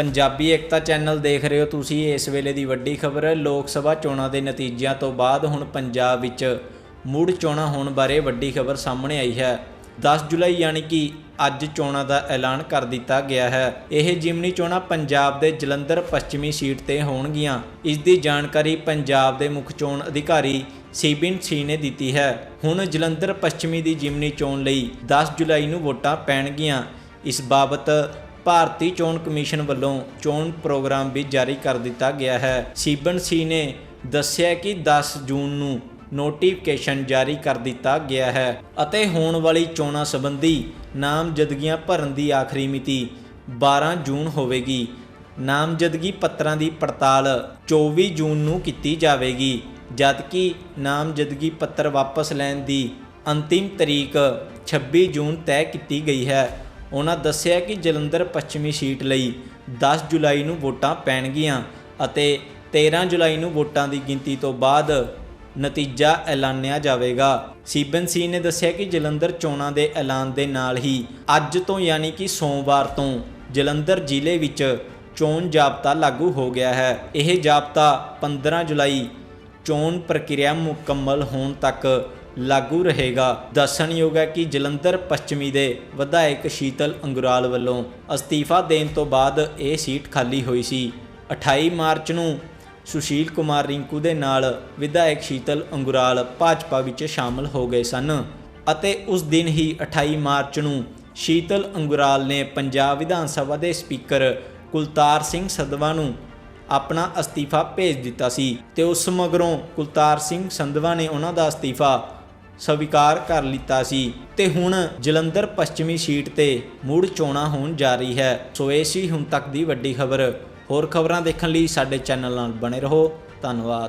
ਪੰਜਾਬੀ ਏਕਤਾ channel ਦੇਖ ਰਹੇ ਹੋ ਤੁਸੀਂ, ਇਸ ਵੇਲੇ ਦੀ ਵੱਡੀ ਖਬਰ, ਲੋਕ ਸਭਾ ਚੋਣਾਂ ਦੇ ਨਤੀਜਿਆਂ ਤੋਂ ਬਾਅਦ ਹੁਣ ਪੰਜਾਬ ਵਿੱਚ ਮੁੜ ਚੋਣਾਂ ਹੋਣ ਬਾਰੇ ਵੱਡੀ ਖਬਰ ਸਾਹਮਣੇ ਆਈ ਹੈ। 10 ਜੁਲਾਈ ਯਾਨੀ ਕਿ ਅੱਜ ਚੋਣਾਂ ਦਾ ਐਲਾਨ ਕਰ ਦਿੱਤਾ ਗਿਆ ਹੈ। ਇਹ ਜਿਮਨੀ ਚੋਣਾਂ ਪੰਜਾਬ ਦੇ ਜਲੰਧਰ ਪੱਛਮੀ ਸੀਟ ਤੇ ਹੋਣਗੀਆਂ। ਇਸ ਦੀ ਜਾਣਕਾਰੀ ਪੰਜਾਬ ਦੇ ਮੁੱਖ ਚੋਣ ਅਧਿਕਾਰੀ ਸੀਬਿਨ ਸੀ ਨੇ ਦਿੱਤੀ ਹੈ। ਹੁਣ ਜਲੰਧਰ ਪੱਛਮੀ ਦੀ ਜਿਮਨੀ ਚੋਣ ਲਈ 10 ਜੁਲਾਈ ਨੂੰ ਵੋਟਾਂ ਪੈਣਗੀਆਂ। ਇਸ ਬਾਬਤ ਭਾਰਤੀ ਚੋਣ ਕਮਿਸ਼ਨ ਵੱਲੋਂ ਚੋਣ ਪ੍ਰੋਗਰਾਮ ਵੀ ਜਾਰੀ ਕਰ ਦਿੱਤਾ ਗਿਆ ਹੈ। ਸੀਬਨ ਸੀ ਨੇ ਦੱਸਿਆ ਕਿ 10 ਜੂਨ ਨੂੰ ਨੋਟੀਫਿਕੇਸ਼ਨ ਜਾਰੀ ਕਰ ਦਿੱਤਾ ਗਿਆ ਹੈ ਅਤੇ ਹੋਣ ਵਾਲੀ ਚੋਣਾਂ ਸੰਬੰਧੀ ਨਾਮਜ਼ਦਗੀਆਂ ਭਰਨ ਦੀ ਆਖਰੀ ਮਿਤੀ 12 ਜੂਨ ਹੋਵੇਗੀ। ਨਾਮਜ਼ਦਗੀ ਪੱਤਰਾਂ ਦੀ ਪੜਤਾਲ 24 ਜੂਨ ਨੂੰ ਕੀਤੀ ਜਾਵੇਗੀ, ਜਦਕਿ ਨਾਮਜ਼ਦਗੀ ਪੱਤਰ ਵਾਪਸ ਲੈਣ ਦੀ ਅੰਤਿਮ ਤਰੀਕ 26 ਜੂਨ ਤੈਅ ਕੀਤੀ ਗਈ ਹੈ। ਉਹਨਾਂ ਦੱਸਿਆ ਕਿ ਜਲੰਧਰ ਪੱਛਮੀ ਸੀਟ ਲਈ 10 ਜੁਲਾਈ ਨੂੰ ਵੋਟਾਂ ਪੈਣਗੀਆਂ ਅਤੇ 13 ਜੁਲਾਈ ਨੂੰ ਵੋਟਾਂ ਦੀ ਗਿਣਤੀ ਤੋਂ ਬਾਅਦ ਨਤੀਜਾ ਐਲਾਨਿਆ ਜਾਵੇਗਾ। ਸੀਬਨ ਸੀ ਨੇ ਦੱਸਿਆ ਕਿ ਜਲੰਧਰ ਚੋਣਾਂ ਦੇ ਐਲਾਨ ਦੇ ਨਾਲ ਹੀ ਅੱਜ ਤੋਂ ਯਾਨੀ ਕਿ ਸੋਮਵਾਰ ਤੋਂ ਜਲੰਧਰ ਜ਼ਿਲ੍ਹੇ ਵਿੱਚ ਚੋਣ ਜਾਬਤਾ ਲਾਗੂ ਹੋ ਗਿਆ ਹੈ। ਇਹ ਜਾਬਤਾ 15 ਜੁਲਾਈ ਚੋਣ ਪ੍ਰਕਿਰਿਆ ਮੁਕੰਮਲ ਹੋਣ ਤੱਕ ਲਾਗੂ ਰਹੇਗਾ। ਦੱਸਣਯੋਗ ਹੈ ਕਿ ਜਲੰਧਰ ਪੱਛਮੀ ਦੇ ਵਿਧਾਇਕ ਸ਼ੀਤਲ ਅੰਗੁਰਾਲ ਵੱਲੋਂ ਅਸਤੀਫਾ ਦੇਣ ਤੋਂ ਬਾਅਦ ਇਹ ਸੀਟ ਖਾਲੀ ਹੋਈ ਸੀ। 28 ਮਾਰਚ ਨੂੰ ਸੁਸ਼ੀਲ ਕੁਮਾਰ ਰਿੰਕੂ ਦੇ ਨਾਲ ਵਿਧਾਇਕ ਸ਼ੀਤਲ ਅੰਗੁਰਾਲ ਭਾਜਪਾ ਵਿੱਚ ਸ਼ਾਮਲ ਹੋ ਗਏ ਸਨ ਅਤੇ ਉਸ ਦਿਨ ਹੀ 28 ਮਾਰਚ ਨੂੰ ਸ਼ੀਤਲ ਅੰਗੁਰਾਲ ਨੇ ਪੰਜਾਬ ਵਿਧਾਨ ਸਭਾ ਦੇ ਸਪੀਕਰ ਕੁਲਤਾਰ ਸਿੰਘ ਸੰਧਵਾ ਨੂੰ ਆਪਣਾ ਅਸਤੀਫਾ ਭੇਜ ਦਿੱਤਾ ਸੀ ਤੇ ਉਸ ਮਗਰੋਂ ਕੁਲਤਾਰ ਸਿੰਘ ਸੰਧਵਾ ਨੇ ਉਹਨਾਂ ਦਾ ਅਸਤੀਫਾ ਸਵੀਕਾਰ ਕਰ ਲਿੱਤਾ ਸੀ ਤੇ ਹੁਣ ਜਲੰਧਰ ਪੱਛਮੀ ਸੀਟ ਤੇ ਮੁੜ ਚੋਣਾਂ ਹੋਣ ਜਾ ਰਹੀ ਹੈ। ਸੋ ਇਹ ਸੀ ਹੁਣ ਤੱਕ ਦੀ ਵੱਡੀ ਖਬਰ। ਹੋਰ ਖਬਰਾਂ ਦੇਖਣ ਲਈ ਸਾਡੇ ਚੈਨਲ ਨਾਲ ਬਣੇ ਰਹੋ। ਧੰਨਵਾਦ।